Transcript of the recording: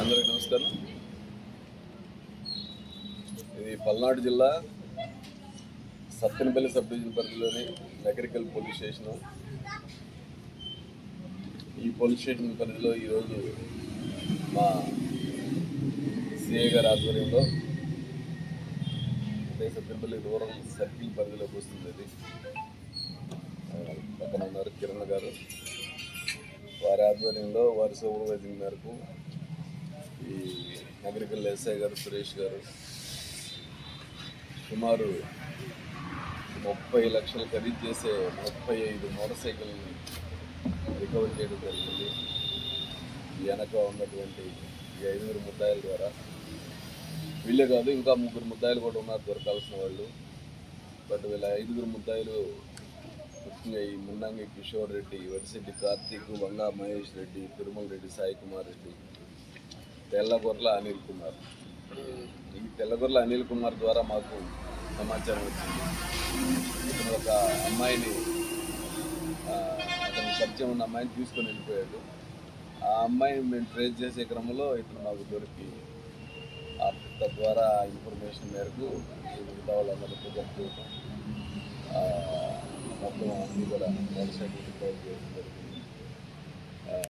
అందరికి నమస్కారం. ఇది పల్నాడు జిల్లా సత్తెనపల్లి సబ్ డివిజన్ పరిధిలోని నగరికల్ పోలీస్ స్టేషను. ఈ పోలీస్ స్టేషన్ పరిధిలో ఈరోజు మా సిఐ గారి ఆధ్వర్యంలో అంటే దూరం సర్కిల్ పరిధిలోకి వస్తుంది అది పక్కన ఉన్నారు కిరణ్ గారు. వారి ఆధ్వర్యంలో వారి సూపర్వైజింగ్ మేరకు ఈ అగ్రికల్ ఎస్ఐ గారు సురేష్ గారు సుమారు ముప్పై లక్షలు ఖరీదు చేసే ముప్పై ఐదు మోటార్ సైకిల్ని రికవర్ చేయడం జరిగింది వెనక ఉన్నటువంటి ఈ ఐదుగురు ముద్దాయిల ద్వారా. వీళ్ళే కాదు ఇంకా ముగ్గురు ముద్దాయిలు కూడా ఉన్నారు దొరకాల్సిన వాళ్ళు. బట్ వీళ్ళ ఐదుగురు ముద్దాయిలు ముఖ్యంగా ఈ మున్నంగి కిషోర్ రెడ్డి వరిశెట్టి కార్తీక్ వంగా మహేష్ రెడ్డి తిరుమల రెడ్డి సాయి కుమార్ రెడ్డి తెల్లగొర్ల అనిల్ కుమార్. ఈ తెల్లగొర్ల అనిల్ కుమార్ ద్వారా మాకు సమాచారం వచ్చింది. ఒక అమ్మాయిని పరిచయం ఉన్న అమ్మాయిని తీసుకొని వెళ్ళిపోయాడు. ఆ అమ్మాయిని మేము ట్రేస్ చేసే క్రమంలో ఇతను మాకు దొరికి ఆ తద్వారా ఇన్ఫర్మేషన్ మేరకు మిగతా వాళ్ళందరికీ చెప్పడం మొత్తం అన్నీ కూడా మోటార్ సైకిల్ రికవర్ చేయడం జరిగింది.